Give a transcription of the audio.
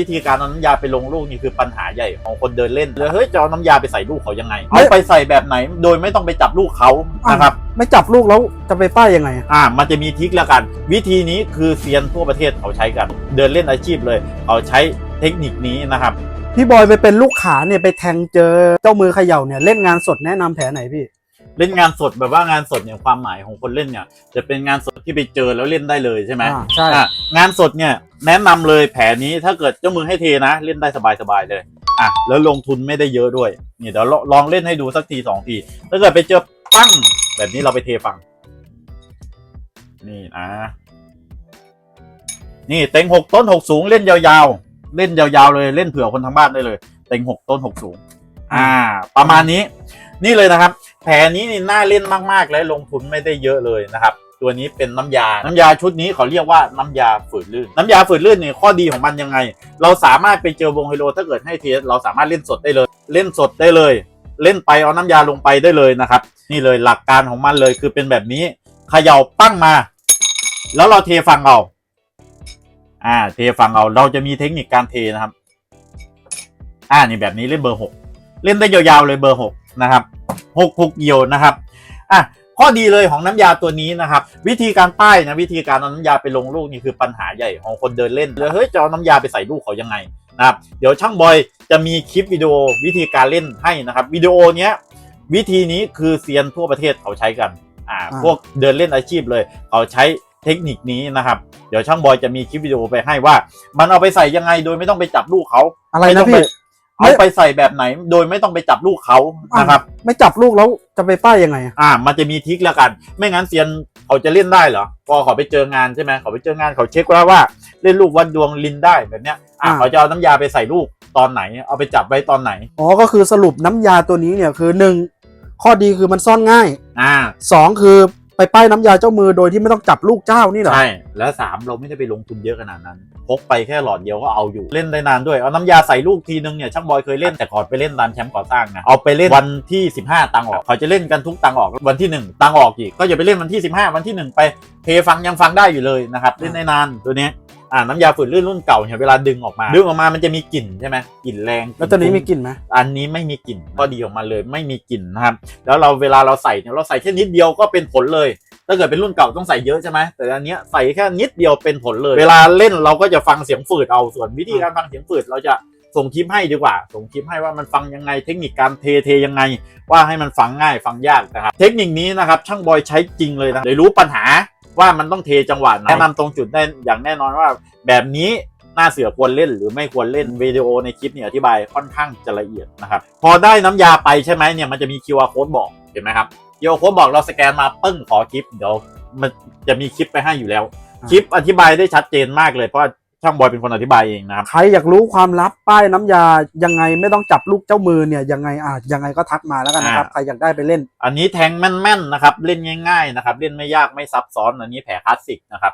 วิธีการเอาน้ำยาไปลงลูกนี่คือปัญหาใหญ่ของคนเดินเล่นเลยเฮ้ยจะเอาน้ำยาไปใส่ลูกเขายังไงไม่ เอาไปใส่แบบไหนโดยไม่ต้องไปจับลูกเขานะครับ ไม่จับลูกแล้วจะไปป้ายยังไงอะอ่า มันจะมีทริคแล้วกัน วิธีนี้คือเซียนทั่วประเทศเขาใช้กัน เดินเล่นอาชีพเลย เขาใช้เทคนิคนี้นะครับ พี่บอยไปเป็นลูกขาเนี่ยไปแทงเจอเจ้ามือเขย่าเนี่ยเล่นงานสดแนะนำแผลไหนพี่ เล่นงานสดแบบว่างานสดเนี่ยความหมายของคนเล่นเนี่ย จะเป็นงานสดที่ไปเจอแล้วเล่นได้เลยใช่ไหมอ่าใช่ อะงานสดเนี่ย แนะนำเลยแผนนี้ถ้าเกิดเจ้ามือให้เทนะ เล่นได้สบายๆเลยอะแล้วลงทุนไม่ได้เยอะด้วยนี่เดี๋ยวลลองเล่นให้ดูสักทีสองทีถ้าเกิดไปเจอปั้งแบบนี้เราไปเทฟัง นี่นะนี่เต็งหกต้นหกสูงเล่นยาวๆ เล่นยาวๆเลยเล่นเผื่อคนทางบ้านได้เลย เต็งหกต้นหกสูง อ่า ประมาณนี้ นี่เลยนะครับ แผนนี้นี่น่าเล่นมากๆ และลงทุนไม่ได้เยอะเลยนะครับ ตัวนี้เป็นน้ำยา น้ำยาชุดนี้เขาเรียกว่าน้ำยาฝืดลื่น น้ำยาฝืดลื่นเนี่ยข้อดีของมันยังไง เราสามารถไปเจอวงไฮโลถ้าเกิดให้เทสเราสามารถเล่นสดได้เลย เล่นสดได้เลย เล่นไปเอาน้ำยาลงไปได้เลยนะครับ นี่เลยหลักการของมันเลยคือเป็นแบบนี้เขย่าปั้งมา แล้วเราเทฟังเอาอ่าเทฟังเอาเราจะมีเทคนิคการเทนะครับ อ่านี่แบบนี้เล่นเบอร์หกเล่นได้ยาวๆเลยเบอร์หกนะครับหกหกเหี่ยวนะครับอะ ข้อดีเลยของน้ำยาตัวนี้นะครับวิธีการป้ายนะวิธีการเอาน้ำยาไปลงลูกนี่คือปัญหาใหญ่ของคนเดินเล่นเลยเฮ้ยจะเอาน้ำยาไปใส่ลูกเขายังไงนะครับเดี๋ยวช่างบอยจะมีคลิปวิดีโอวิธีการเล่นให้นะครับวิดีโอเนี้ยวิธีนี้คือเซียนทั่วประเทศเขาใช้กันอ่าอ่าพวกเดินเล่นอาชีพเลย เขาใช้เทคนิคนี้นะครับ เดี๋ยวช่างบอยจะมีคลิปวิดีโอไปให้ว่า มันเอาไปใส่ยังไงโดยไม่ต้องไปจับลูกเขาอะไรม่นะต้งพี่ป เอาไปใส่แบบไหน โดยไม่ต้องไปจับลูกเขานะครับ ไม่จับลูกแล้วจะไปป้ายยังไงอะอ่า มันจะมีทริคแล้วกัน ไม่งั้นเซียนเขาจะเล่นได้เหรอพอเขาไปเจองานใช่ไหมเขาไปเจองานเขาเช็คแล้วว่าเล่นลูกวัดดวงลินได้แบบเนี้ยอ่าเขาจะเอาน้ำยาไปใส่ลูกตอนไหน เอาไปจับไว้ตอนไหนอ๋อก็คือสรุปน้ำยาตัวนี้เนี่ยคือหนึ่งข้อดีคือมันซ่อนง่ายอ่าสองคือ ไปป้ายน้ำยาเจ้ามือโดยที่ไม่ต้องจับลูกเจ้านี่เหรอ ใช่ แล้วสามเราไม่ได้ไปลงทุนเยอะขนาดนั้น พกไปแค่หลอดเดียวก็เอาอยู่ เล่นได้นานด้วย เอาน้ำยาใส่ลูกทีนึงเนี่ยช่างบอยเคยเล่นแต่ก่อนไปเล่นตามแชมป์ก่อสร้างนะเอาไปเล่นวันที่ 15 ตังออก เขาจะเล่นกันทุกตังออกวันที่ 1 ตังออกอีก ก็อย่าไปเล่นวันที่ 15 วันที่ 1 ไปเทฟังยังฟังได้อยู่เลยนะครับ เล่นได้นานตัวเนี้ย อ่าน้ำยาฝืดลื่นรุ่นเก่าเนี่ยเวลาดึงออกมา ดึงออกมามันจะมีกลิ่นใช่ไหมกลิ่นแรงแล้วตัวนี้มีกลิ่นไหมอันนี้ไม่มีกลิ่นข้อดีของมันเลยไม่มีกลิ่นนะครับแล้วเราเวลาเราใส่เนี่ยเราใส่แค่นิดเดียวก็เป็นผลเลย ถ้าเกิดเป็นรุ่นเก่าต้องใส่เยอะใช่ไหมแต่อันเนี้ยใส่แค่นิดเดียวเป็นผลเลย เวลาเล่นเราก็จะฟังเสียงฝืดเอาส่วนวิธีการฟังเสียงฝืดเราจะส่งคลิปให้ดีกว่า ส่งคลิปให้ว่ามันฟังยังไง เทคนิคการเทเทยังไง ว่าให้มันฟังง่ายฟังยากนะครับ เทคนิคนี้นะครับช่างบอยใช้จริงเลยนะเลยรู้ปัญหา ว่ามันต้องเทจังหวะไหนแนะนำตรงจุดได้อย่างแน่นอนว่า แบบนี้หน้าเสือควรเล่นหรือไม่ควรเล่นวิดีโอในคลิปเนี่ยอธิบายค่อนข้างจะละเอียดนะครับพอได้น้ำยาไปใช่ไหมเนี่ยมันจะมี QR code บอกเห็นไหมครับ QR code บอกเราสแกนมาปึ้งขอคลิปเดี๋ยวมันจะมีคลิปไปให้อยู่แล้ว คลิปอธิบายได้ชัดเจนมากเลยเพราะว่า ช่างบอยเป็นคนอธิบายเองนะครับ ใครอยากรู้ความลับป้ายน้ำยายังไงไม่ต้องจับลูกเจ้ามือเนี่ยยังไงอะยังไงก็ทักมาแล้วกันนะครับ อ่า ใครอยากได้ไปเล่น อันนี้แทงแม่นๆนะครับ เล่นง่าย ๆ นะครับ เล่นไม่ยากไม่ซับซ้อนอันนี้แผลคลาสสิกนะครับ